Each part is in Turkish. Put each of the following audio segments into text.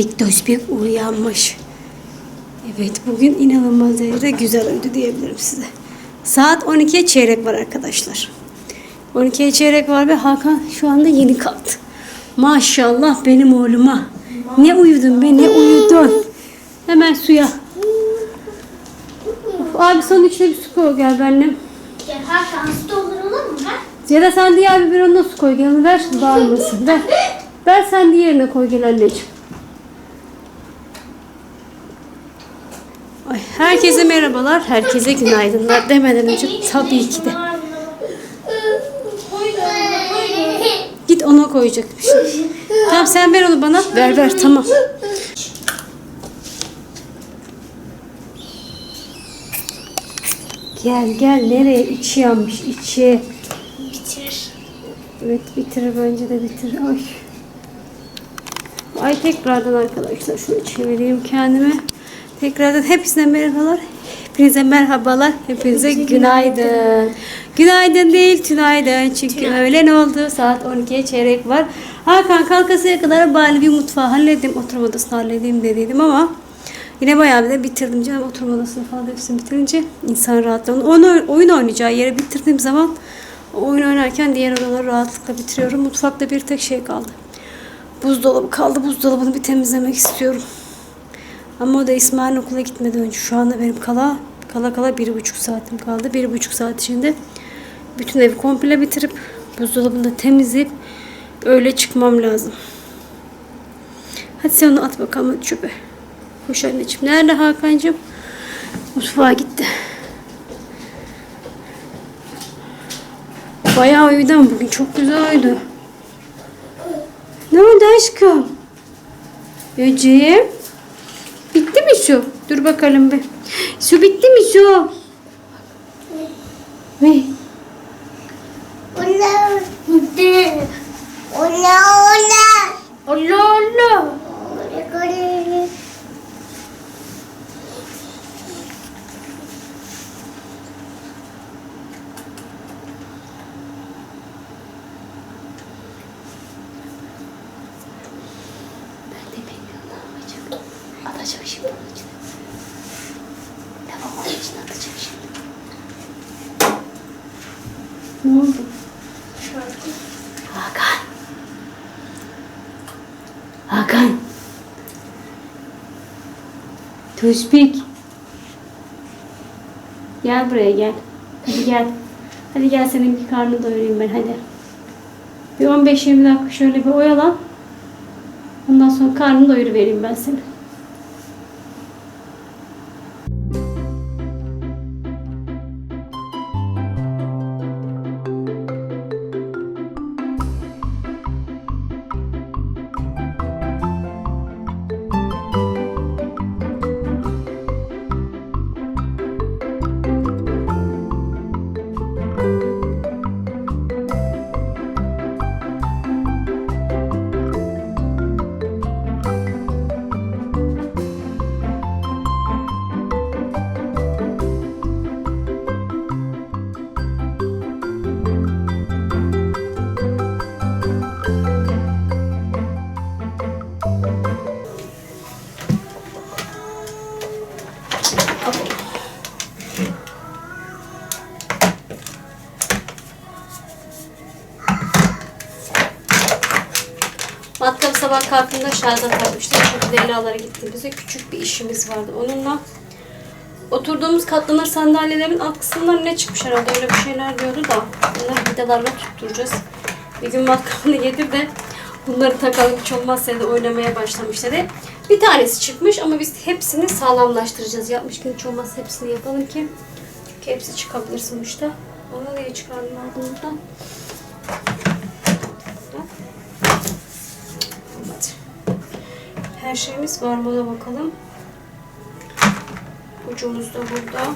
Tospik tospik uyanmış. Evet bugün inanılmaz derecede güzel öldü diyebilirim size. Saat 12'ye çeyrek var arkadaşlar. 12'ye çeyrek var ve Hakan şu anda yeni kalktı. Maşallah benim oğluma. Ne uyudun be ne uyudun. Hemen suya. Of, abi son içine bir su koy gel benimle. Hakan su dolduralım mı? Ya da sen diğer biberonuna su koy gel. Ver şimdi bağırmasın. Ver. Ver sen diğerine koy gel anneciğim. Ay, herkese merhabalar, herkese günaydınlar demeden önce tabii ki de. Git ona koyacak bir şey. Tamam sen ver onu bana. Ver ver tamam. Gel gel nereye? İçi yanmış içi. Bitir. Evet bitirir bence de bitirir. Ay. Ay tekrardan arkadaşlar şunu çevireyim kendime. Tekrardan hepsine merhabalar. Hepinize merhabalar. Hepinize günaydın. Günaydın değil tünaydın. Çünkü öğlen oldu. Saat 12'ye çeyrek var. Hakan kalkasıya kadar bari bir mutfağı halledeyim. Oturma odasını halledeyim dediydim ama Yine bayağı bir de bitirdim canım. Oturma odasını falan hepsini bitirince insan rahatlamıyor. Onu, oyun oynayacağı yeri bitirdiğim zaman oyun oynarken diğer odaları rahatlıkla bitiriyorum. Mutfakta bir tek şey kaldı. Buzdolabı kaldı. Buzdolabını bir temizlemek istiyorum. Ama o da İsmail'in okula gitmeden önce. Şu anda benim kala kala kala bir buçuk saatim kaldı. Bir buçuk saat içinde bütün evi komple bitirip buzdolabını temizleyip öyle çıkmam lazım. Hadi sen onu at bakalım hadi çöpe. Koş anneciğim. Nerede Hakan'cığım? Mutfağa gitti. Bayağı uyudu ama bugün çok güzel uyudu. Ne oldu aşkım? Böceğim. Bitti mi su? Dur bakalım bir. Su bitti mi su? Ne? Ola. Bitti. Ola ola. Ola ola. Ola ola. Ben de bilmiyorum ne yapacağım. Atacağım şimdi onun içine. Tamam onun içine atacağım şimdi. Ne oldu? Hakan. Hakan. Tuzbik. Gel buraya gel. Hadi gel. Hadi gel senin bir karnını doyurayım ben hadi. Bir 15-20 dakika şöyle bir oyalan. Ondan sonra karnını doyuruvereyim ben seni. Şarja takmıştım. Çünkü Leyla'lara gittiğimizde küçük bir işimiz vardı. Onunla oturduğumuz katlanır sandalyelerin alt kısımları ne çıkmış herhalde öyle bir şeyler diyordu da. Bunları vidalarla tutturacağız. Bir gün matkabını yedir de bunları takalım hiç olmazsa da oynamaya başlamış dedi. Bir tanesi çıkmış ama biz hepsini sağlamlaştıracağız. Yapmışken hiç olmazsa hepsini yapalım ki. Çünkü hepsi çıkabilir sonuçta. Onu niye çıkardım aldım buradan? Her şeyimiz var ona bakalım. Ucumuz da burada.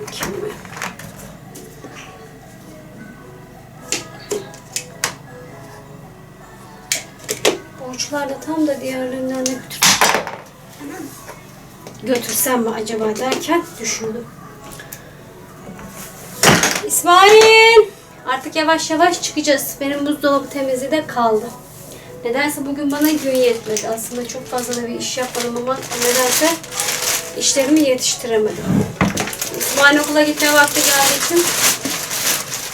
Bakayım mı? Bu uçlar da tam da diğerlerinden de götürsem. Götürsem mi acaba derken düşündüm. İsmail! Artık yavaş yavaş çıkacağız. Benim buzdolabı temizliği de kaldı. Nedense bugün bana gün yetmedi. Aslında çok fazla da bir iş yapmadım ama nedense işlerimi yetiştiremedim. İsmail okula gitme vakti geldiği için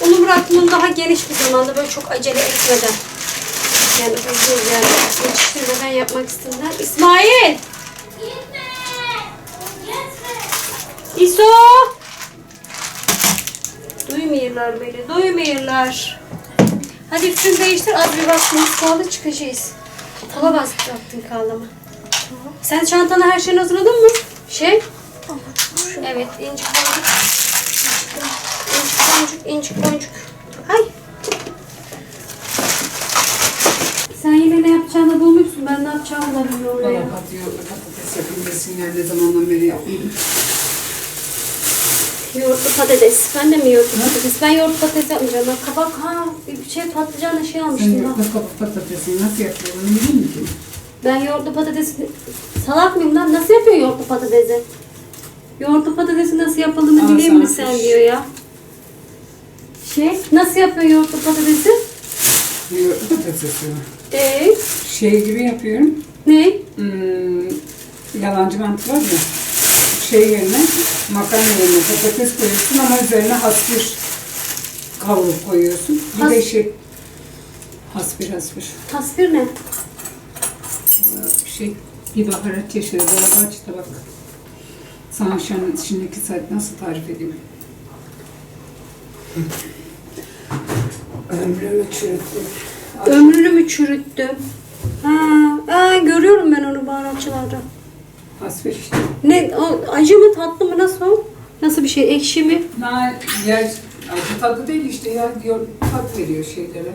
onu bıraktım daha geniş bir zamanda böyle çok acele etmeden. Yani hızlı yani yetiştirmeden yapmak istediler. İsmail! Gitme. Gitme. İso! Duymuyorlar beni, duymuyorlar. Hadi üstünü değiştir, az bir vaktimiz kaldı çıkacağız. Tava basacaktın kağlama. Sen çantana her şeyini hazırladın mı? Şey? Evet, incik boncuk. İncik boncuk, incik boncuk. Ay! Sen yine ne yapacağını bulmuşsun. Ben ne yapacağımı da bilmiyorum. Patıyor, patates yapayım desinler ne zamandan beri yapmayayım. Yoğurtlu patates. Ben de mi yoğurtlu patates? Ben yoğurtlu patates yapmayacağım. Ben kabak, ha bir şey patlıcanla şey Sen almıştım. ben. yoğurtlu kabuk patatesini nasıl yapıyorsun biliyor musun? Ben yoğurtlu patates... Salak mıyım lan? Nasıl yapıyor yoğurtlu patatesi? Yoğurtlu patatesi nasıl yapıldığını Aa, bileyim mi sen diyor ya. Şey, nasıl yapıyor yoğurtlu patatesi? Yoğurtlu patatesi. Ee, Şey gibi yapıyorum. ne? Hmm, yalancı mantı var ya. Şey yerine, makarna yerine patates koyuyorsun ama üzerine hasbir kavurup koyuyorsun. Bir Has- de şey, hasbir hasbir. Tasvir ne? Ee, Şey, bir baharat çeşidi. Dolaba aç da bak. Sana şu an şimdiki saat nasıl tarif edeyim? Ömrümü çürüttüm. Ömrünü mü çürüttü? Ha, aa, görüyorum ben onu baharatçılarda. İşte. Ne, o, acı mı tatlı mı nasıl o? Nasıl bir şey? Ekşi mi? Na, yer, acı tadı değil işte ya, yoğurt tat veriyor şeylere.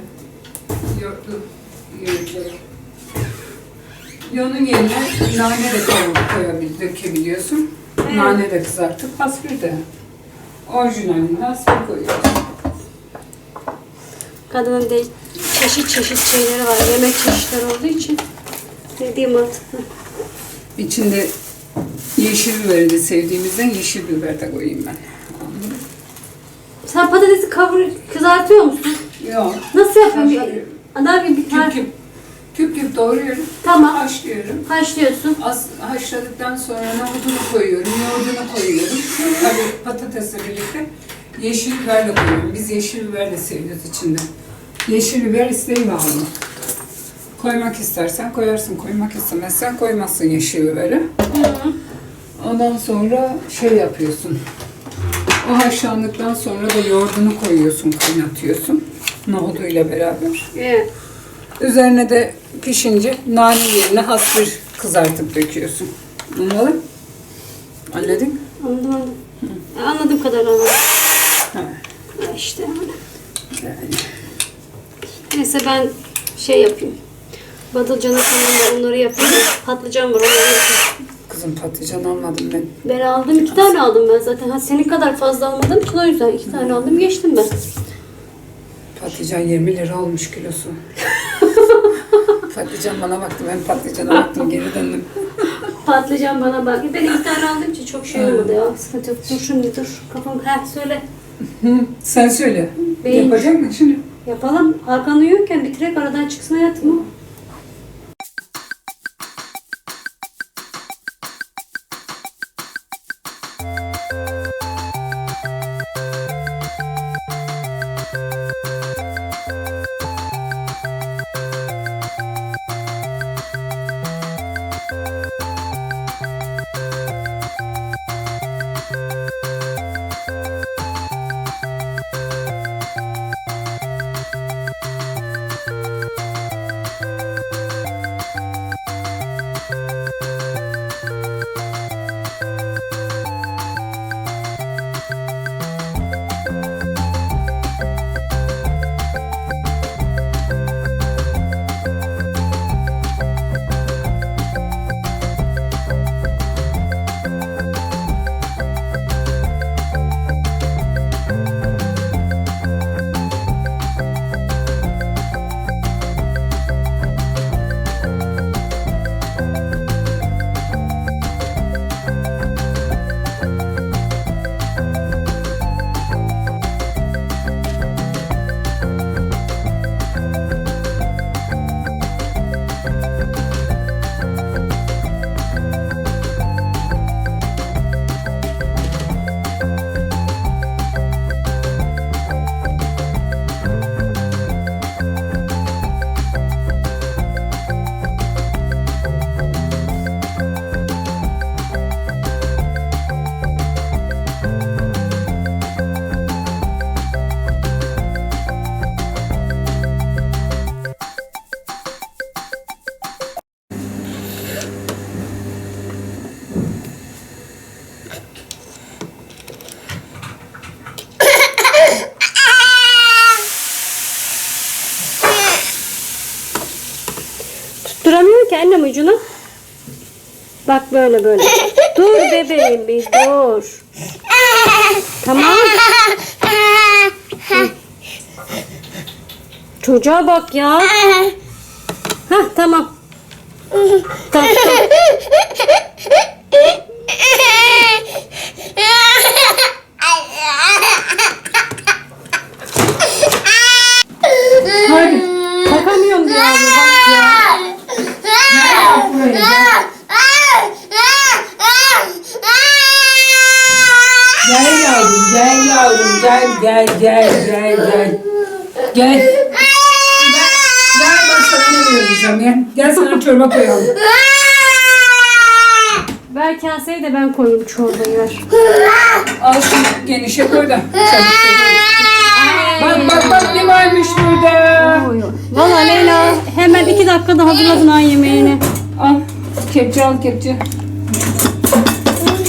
Yoğurtlu yoğurtları. Yoğunun yerine nane de kavurup koyabil, dökebiliyorsun. Nane de kızartıp hasbir de. Orijinalini hasbir koyuyorsun. Kadının de çeşit çeşit şeyleri var. Yemek çeşitleri olduğu için. Dediğim artık. İçinde yeşil biberi de sevdiğimizden yeşil biber de koyayım ben. Sen patatesi kavur, kızartıyor musun? Yok. Nasıl yapıyorsun? Haşlıyorum. Bir, daha bir, bir Küp tarif. küp. Küp küp doğruyorum. Tamam. Haşlıyorum. Haşlıyorsun. Az haşladıktan sonra nohudunu koyuyorum, yoğurdunu koyuyorum. Tabii patatesle birlikte yeşil biber de koyuyorum. Biz yeşil biber de seviyoruz içinde. Yeşil biber isteği bağlı. Koymak istersen koyarsın, koymak istemezsen koymazsın yeşil biberi. Ondan sonra şey yapıyorsun. O haşlandıktan sonra da yoğurdunu koyuyorsun, kaynatıyorsun. Nohuduyla beraber. Evet. Üzerine de pişince nane yerine has bir kızartıp döküyorsun. Anladın? Anladın? Anladım anladım. Anladığım kadar anladım. Ha. İşte öyle. Yani. Neyse ben şey yapayım. Badılcanın sonunda onları yapayım. Patlıcan var onları yapayım. Kızım patlıcan almadım ben. Ben aldım iki tane aldım ben zaten. Ha, senin kadar fazla almadım için o yüzden iki tane aldım geçtim ben. Patlıcan 20 lira olmuş kilosu. patlıcan bana baktı, ben patlıcana baktım, geri döndüm. Patlıcan bana bak. Ben iki tane aldığım için çok şey olmadı ya. Sıkıntı yok. Dur şimdi dur. Kafam ha söyle. Sen söyle. Beyin. Yapacak mısın şimdi? Yapalım. Hakan uyuyorken bitirek aradan çıksın hayatım. Annem ucunu. Bak böyle böyle. Dur bebeğim bir dur. Tamam. Hı. Çocuğa bak ya. Hah tamam. Tamam. tamam. Hadi. Takamıyorum diyor abi bak ya. Gel yavrum, gel yavrum, gel, gel, gel, gel, gel. Gel. Gel, gel bak sana ne vereceğim ya. Çorba koyalım. Ver kaseyi de ben koyayım çorbayı ver. Al şu genişe koy da. Bak bak bak ne varmış burada. Valla Leyla hemen iki dakikada hazırladın ay yemeğini. Al. Kepçe al kepçe.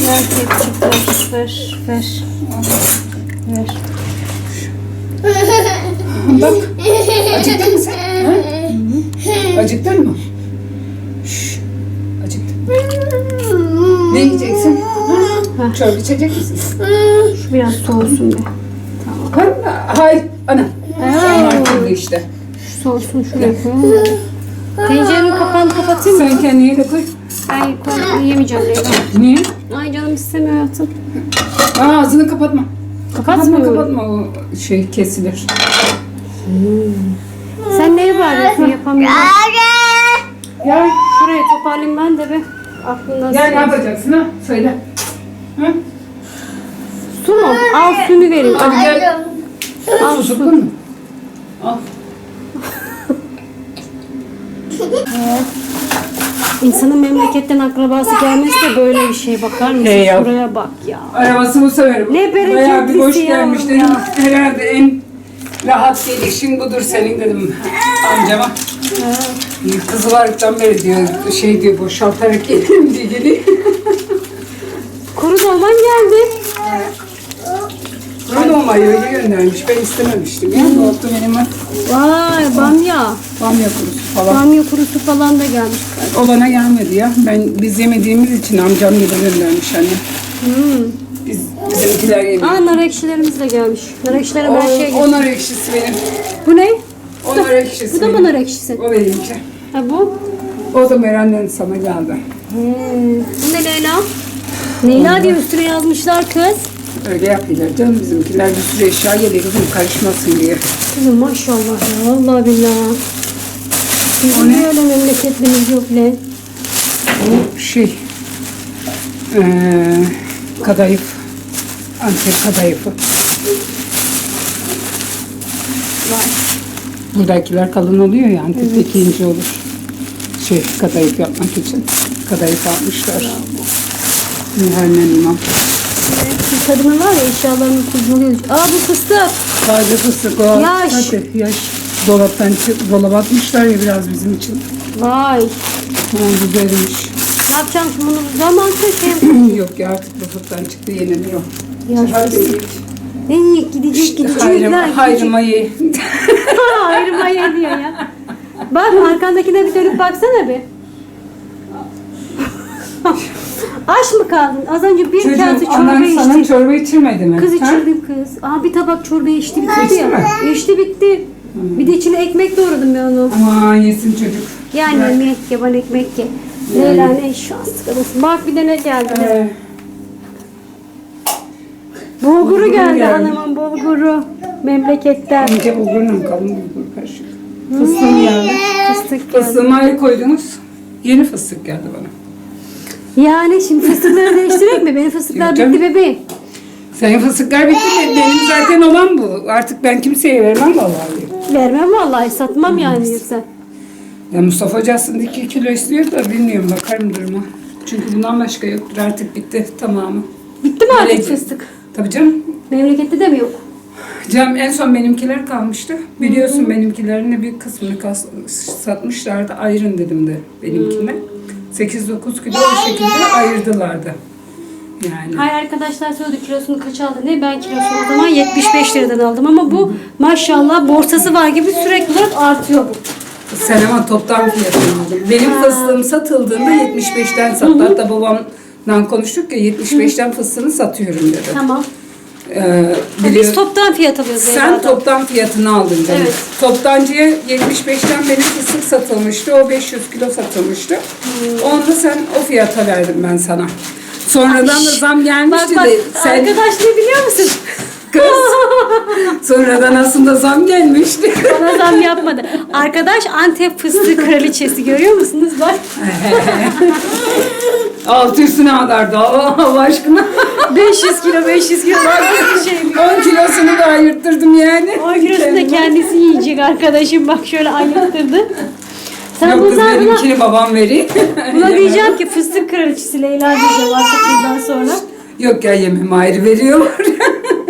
Ver kepçik ver, ver, ver. Ver. Bak. Acıktın mı sen? Ha? Acıktın mı? Ne yiyeceksin? Çorba içecek misin? Şu biraz soğusun be. Hayır. Hayır. Ana. Kirli işte. Şu soğusun şuraya koyalım. Tencerenin kapağını kapatayım mı? Sen kendine de koy. Ben koy, yemeyeceğim Leyla. Niye? Ay canım istemiyor hayatım. Aa, ağzını kapatma. Kapatma Kapatmıyorum. kapatma o şey kesilir. Sen neye bağırıyorsun yapamıyorum. Gel. Şuraya toparlayayım ben de bir. Aklımdan Gel ne yapacaksın ha? Söyle. Hı? Su mu? Al suyunu vereyim. Hadi gel. Al su. Mu? Al. İnsanın memleketten akrabası gelmesi de böyle bir şey. Bakar mısın? Hey ya. Şuraya bak ya. Arabası bu severim. Ne bereketlisi Bayağı bir boş yavrum gelmiş ya. dedim. Herhalde en rahat gelişin budur senin dedim amcama. Kızılarlıktan beri diyor şey diyor boşaltarak gelirim diye geliyor. Kuru dolman geldi. Bunu olmayı göndermiş. Ben istememiştim ya. Bu hafta benim var. Vay bamya. Bamya kurusu falan. Bamya kurusu falan da gelmiş. Olana gelmedi ya. Ben biz yemediğimiz için amcam gibi göndermiş anne. Hmm. Biz bizimkiler yemiyor. Aa nar ekşilerimiz de gelmiş. Nar ekşilerim her şeye O, gelmiş. o nar ekşisi benim. Bu ne? O nar ekşisi Bu da mı benim. nar ekşisi? O benimki. Ha bu? O da Meren'den sana geldi. Hmm. Bu ne Leyla? Leyla diye üstüne yazmışlar kız. Öyle yapıyorlar canım bizimkiler bir sürü eşya geliyor kızım karışmasın diye. Kızım maşallah ya. Vallahi billahi. Bizim ne? böyle memleketlimiz yok lan. Bu şey eee kadayıf. Antep kadayıfı. Vay. Buradakiler kalın oluyor ya Antep'te ikinci olur. Şey kadayıf yapmak için. Kadayıf almışlar. Mühernen imam. Bir kadının var ya eşyalarını kurcalıyor. Aa bu fıstık. Taze fıstık o. Yaş. Hadi yaş. Dolaptan dolaba atmışlar ya biraz bizim için. Vay. Ha, güzelmiş. Ne yapacağım şimdi bunu zaman şey. Yok ya artık dolaptan çıktı yeniliyor. Ya Hadi fıstık. Ne gidecek gidecekler. Hayrıma, gidecek. hayrıma ye. Ayrıma diyor ya. Bak arkandakine bir dönüp baksana bir. Aç mı kaldın? Az önce bir kase Çocuğum çorba anan sana içti. çorba içirmedi mi? Kız Ha? içirdim kız. Aa bir tabak çorba içti bitirdi İçti ya. mi? İçti bitti. Bir de içine ekmek doğradım ben onu. Aman yesin çocuk. Yani Bırak. yemek ye, bana ekmek ye. Leyla ne şanslı kadınsın. Bak bir de ne geldi. Ee, Bulguru bulgur geldi geldi. hanımın bulguru. Memleketten. ince bulgurla kalın bulgur karışık. Fıstığım geldi. Fıstık geldi. Fıstığımı ayrı koydunuz. Yeni fıstık geldi bana. Yani şimdi fıstıkları değiştirek mi? Benim fıstıklar Yok canım. bitti bebeğim. Senin fıstıklar bitti de benim zaten olan bu. Artık ben kimseye vermem vallahi. Vermem vallahi satmam yani yoksa. Ya Mustafa Hoca aslında 2 kilo istiyor da bilmiyorum bakarım duruma. Çünkü bundan başka yoktur artık bitti tamamı. Bitti mi artık fıstık? Tabii canım. Memlekette de mi yok? Cam en son benimkiler kalmıştı. Biliyorsun benimkilerin de bir kısmını kas- satmışlardı. Ayırın dedim de benimkine. 8-9 kilo o şekilde ayırdılardı. Yani. Hayır arkadaşlar söyledi kilosunu kaç aldı ne? Ben kilosunu o zaman 75 liradan aldım ama bu maşallah borsası var gibi sürekli olarak artıyor bu. Sen ama toptan fiyatını aldın. Benim fıstığım satıldığında 75'ten sattı. Hatta babamdan konuştuk ya 75'ten fıstığını satıyorum dedi. Tamam. Ee, Biz toptan fiyat alıyoruz. sen Leyla'dan. toptan fiyatını aldın demek. Evet. Toptancıya 75'ten benim fıstık satılmıştı. O 500 kilo satılmıştı. Hmm. Onu da sen o fiyata verdim ben sana. Sonradan da zam Bak gelmişti bak de sen arkadaş ne biliyor musun? Kız. Sonradan aslında zam gelmişti. Bana zam yapmadı. Arkadaş Antep fıstığı kraliçesi görüyor musunuz? Bak. Altı üstüne adardı Allah aşkına. 500 kilo 500 kilo var bir şey. 10 kilosunu da ayırttırdım yani. 10 kilosunu da kendisi yiyecek arkadaşım. Bak şöyle ayırttırdı. Sen Yok kız zaman buna, benimkini babam vereyim. buna diyeceğim ki fıstık kraliçesi Leyla diyeceğim artık bundan sonra. Yok ya yememi ayrı veriyorlar.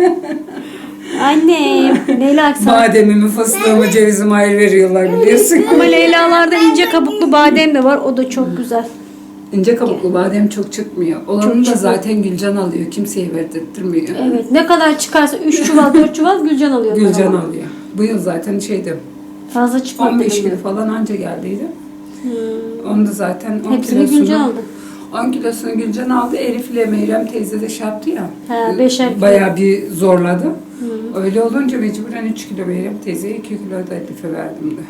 Annem. Leyla sana. Bademimi, fıstığımı, cevizimi ayrı veriyorlar biliyorsun. Ama Leyla'larda ince kabuklu badem de var. O da çok güzel. İnce kabuklu badem çok çıkmıyor. Olanı da zaten Gülcan alıyor. Kimseye verdirtmiyor. Evet. Ne kadar çıkarsa 3 çuval 4 çuval Gülcan alıyor. Gülcan ama. alıyor. Bu yıl zaten şeydi Fazla çıkmadı. 15 benim. kilo falan anca geldiydi. Onu da zaten 10 Hmm. Hepsini kilosunu, Gülcan aldı. 10 kilosunu Gülcan aldı. Elif ile Meyrem teyze de şey yaptı ya. He, beşer. Bayağı bir zorladı. Öyle olunca mecburen 3 kilo Meyrem teyzeye 2 kilo da Elif'e verdim de.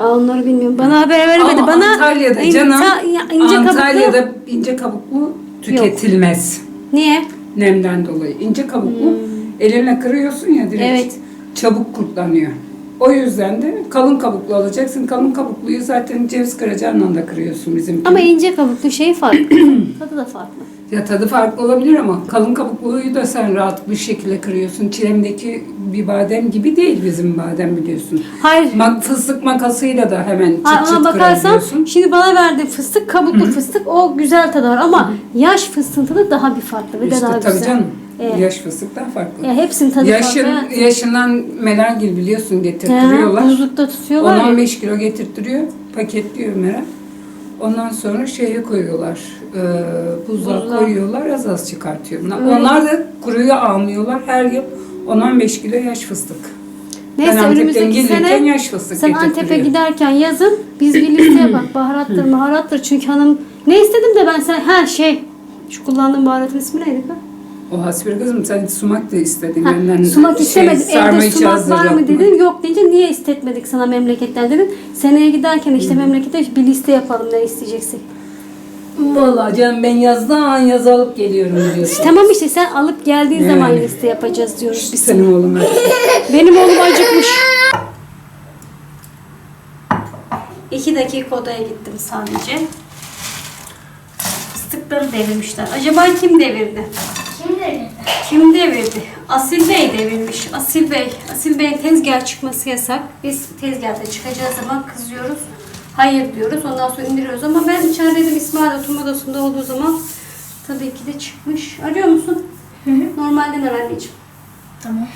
Aa, onları bilmiyorum. Bana haber vermedi. Ama Bana Antalya'da ince, canım, ince kabuklu. Antalya'da ince kabuklu tüketilmez. Niye? Nemden dolayı. İnce kabuklu elinle kırıyorsun ya direkt. Hmm. Evet. Çabuk kurtlanıyor. O yüzden de kalın kabuklu alacaksın. Kalın kabukluyu zaten ceviz kıracağınla da kırıyorsun bizim. Ama ince kabuklu şey farklı. Tadı da farklı. Ya tadı farklı olabilir ama kalın kabukluyu da sen rahat bir şekilde kırıyorsun. Çilemdeki bir badem gibi değil bizim badem biliyorsun. Hayır. Ma- fıstık makasıyla da hemen çıt Ha, çıt bakarsan şimdi bana verdiğin fıstık kabuklu fıstık o güzel tadı var ama yaş fıstığın tadı daha bir farklı ve İşte daha tabii güzel. canım. Evet. Yaş fıstık daha farklı. Ya hepsinin tadı Yaşın, farklı. yaşından Melangil biliyorsun getirtiyorlar. buzlukta tutuyorlar ya. 10-15 kilo getirtiyor, paketliyor Meral. Ondan sonra şeye koyuyorlar, e, buzluğa Buzluğa. koyuyorlar, az az çıkartıyor. Onlar, Öyle. onlar da kuruyu almıyorlar her yıl 10-15 kilo yaş fıstık. Neyse ben Antep'ten önümüzdeki gelirken sene yaş fıstık sen Antep'e giderken yazın biz bir listeye bak baharattır maharattır çünkü hanım ne istedim de ben sen her şey şu kullandığım baharatın ismi neydi kız? O hasbir kızım sen sumak da istedin. Ha, benden sumak şey, istemedim. Evde sumak var mı dedim. Yok deyince niye istetmedik sana memleketten dedim. Seneye giderken işte memlekete bir liste yapalım ne isteyeceksin. Vallahi canım ben yazdan yaz alıp geliyorum diyorsun. Tamam işte sen alıp geldiğin zaman Yani. liste yapacağız diyoruz biz. Senin oğlum. Benim oğlum acıkmış. İki dakika odaya gittim sadece. Fıstıkları devirmişler. Acaba kim devirdi? Kim devirdi? Asil Bey devirmiş. Asil Bey. Asil Bey'in tezgah çıkması yasak. Biz tezgahta çıkacağı zaman kızıyoruz. Hayır diyoruz. Ondan sonra indiriyoruz. Ama ben içerideydim. İsmail oturma odasında olduğu zaman tabii ki de çıkmış. Arıyor musun? Normalden ar anneciğim. Tamam.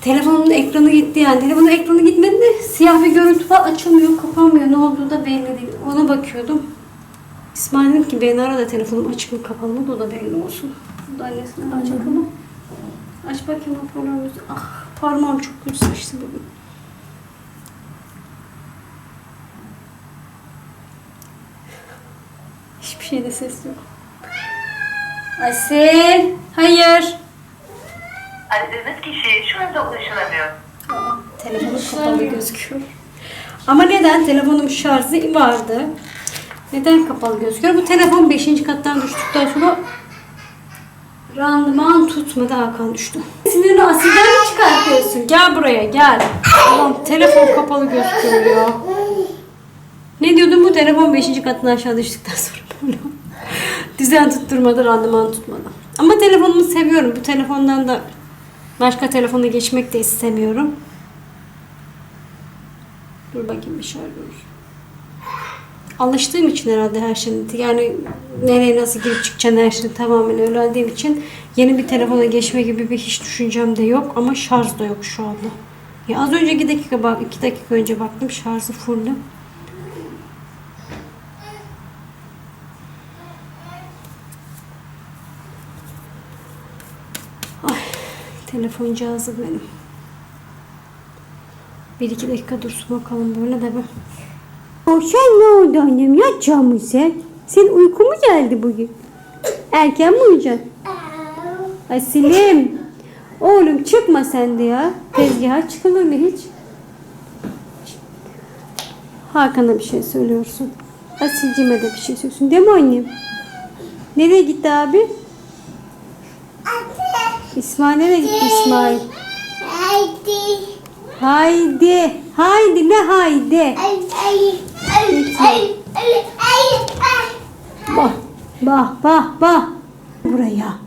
Telefonun ekranı gitti yani. Telefonun ekranı gitmedi de siyah bir görüntü var. Açılmıyor, kapanmıyor. Ne olduğu da belli değil. Ona bakıyordum. İsmail dedim ki beni ara da telefonum açık mı kapalı mı da o da belli olsun. Bu da annesine açık ama. Aç bakayım hoparlörümüzü. Ah parmağım çok kötü sıkıştı bugün. Hiçbir şeyde ses yok. Asil, hayır. Aradığınız kişi şu anda ulaşılamıyor. Aa, telefonum kapalı gözüküyor. Ama neden? Telefonum şarjı vardı. Neden kapalı gözüküyor? Bu telefon 5. kattan düştükten sonra randıman tutmadı Hakan düştü. Sinirini asilden mi çıkartıyorsun? Gel buraya gel. Tamam telefon kapalı gözüküyor. Ne diyordun bu telefon 5. kattan aşağı düştükten sonra. Düzen tutturmadı, randıman tutmadı. Ama telefonumu seviyorum. Bu telefondan da başka telefona geçmek de istemiyorum. Dur bakayım bir şey arıyoruz. Alıştığım için herhalde her şeyin yani nereye nasıl girip çıkacağını her şeyi tamamen öğrendiğim için yeni bir telefona geçme gibi bir hiç düşüncem de yok ama şarj da yok şu anda. Ya az önce 2 dakika bak 2 dakika önce baktım şarjı fullü. Ay telefon cihazı benim. Bir iki dakika dursun bakalım böyle de ben. O sen ne oldu annem? Yatacak mısın sen? Senin uyku mu geldi bugün? Erken mi uyuyacaksın? Asilim. Oğlum çıkma sen de ya. Tezgaha çıkılır mı hiç? Hakan'a bir şey söylüyorsun. Asilcime de bir şey söylüyorsun. Değil mi annem? Nereye gitti abi? İsmail nereye gitti İsmail? Haydi. Haydi. Haydi ne haydi? Ay ay. Bak. Bak bak bak. Buraya.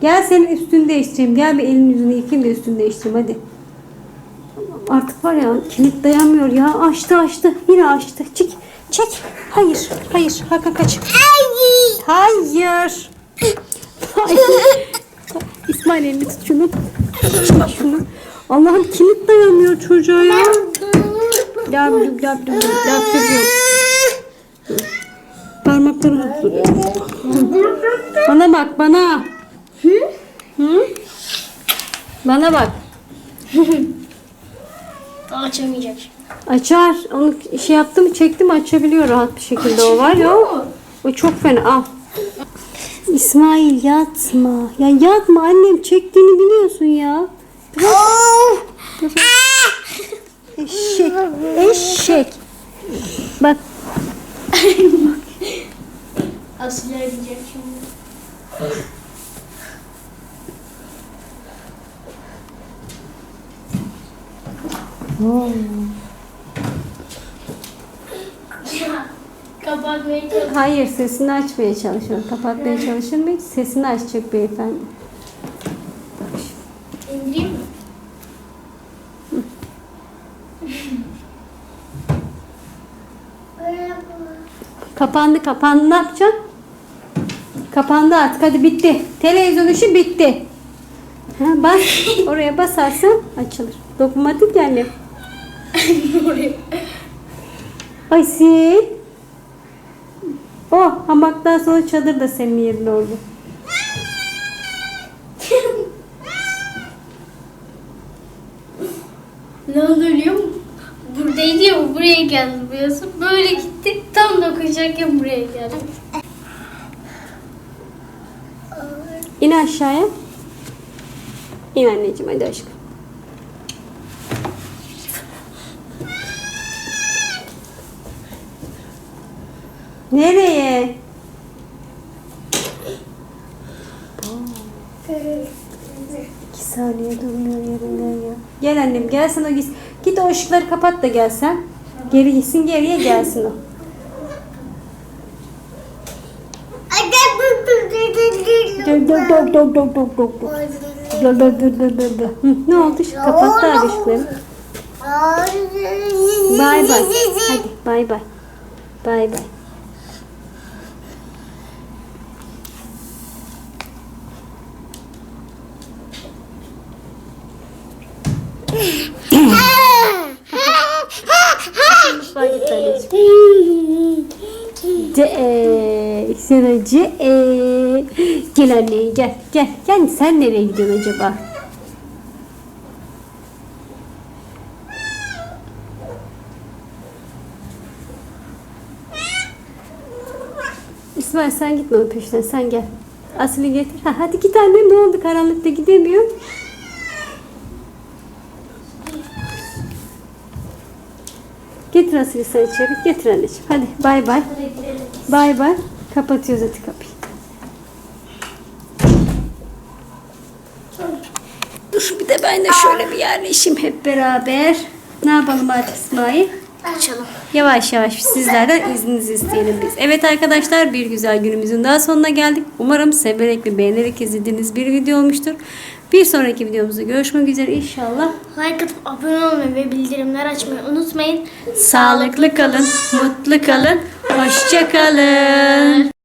Gel senin üstünü değiştireyim. Gel bir elini yüzünü yıkayayım da üstünü değiştireyim hadi. Artık var ya kilit dayanmıyor ya. Açtı açtı. Yine açtı. Çek. Çek. Hayır. Hayır. Hakan kaç. Hayır. Hayır. İsmail elini tut şunu. Tut şunu. Allah'ım kilit dayanmıyor çocuğa ya. Gel gel gel gel Parmaklarını tutturuyor. Bana bak bana. Hı? Bana bak. Açamayacak. Açar. Onu şey yaptı mı çekti mi açabiliyor rahat bir şekilde o var ya. O çok fena. Al. İsmail yatma. Ya yatma annem çektiğini biliyorsun ya. Eşek. Eşek. Bak Asıl ölecek şimdi. Kapatmaya çalışıyorum. hayır sesini açmaya çalışıyor. Kapatmaya çalışır mı? Sesini açacak beyefendi. İndireyim mi? Kapandı kapandı ne yapacaksın? Kapandı artık hadi bitti. Televizyon işi bitti. Ha, bas oraya basarsan açılır. Dokunmatik yani. Asil. Oh hamaktan sonra çadır da senin yerin oldu. Ne oldu biliyor musun? Buradaydı ya bu buraya geldi biliyorsun. Böyle gitti. Tam dokunacakken buraya geldi. İn aşağıya. İn anneciğim hadi aşkım. Nereye? İki saniye durmuyor yerinden ya. Gel annem gelsin o git. Git o ışıkları kapat da gelsen. Geri gitsin geriye gelsin o. Dur dur dur dur dur dur dur. Dur dur dur dur dur dur. Hı, Ne oldu? Şu kapattı abi ışıkları. Bay bay. Hadi bay bay. Bay bay. Mutfağa git anneciğim. Sana ce. Gel anne gel gel. Gel sen nereye gidiyorsun acaba? İsmail sen gitme onun peşinden sen gel. Asil'i getir. Ha, hadi git anne ne oldu karanlıkta gidemiyor. Getir Asil'i sen içeri. Getir anneciğim. Hadi bay bay. Bay bay. Kapatıyoruz hadi kapıyı. Dur bir de ben de şöyle bir yerleşeyim hep beraber. Ne yapalım artık İsmail? Açalım. Yavaş yavaş sizlerden izninizi isteyelim biz. Evet arkadaşlar bir güzel günümüzün daha sonuna geldik. Umarım severek ve beğenerek izlediğiniz bir video olmuştur. Bir sonraki videomuzda görüşmek üzere inşallah. Like atıp abone olmayı ve bildirimler açmayı unutmayın. Sağlıklı kalın, mutlu kalın, hoşça kalın.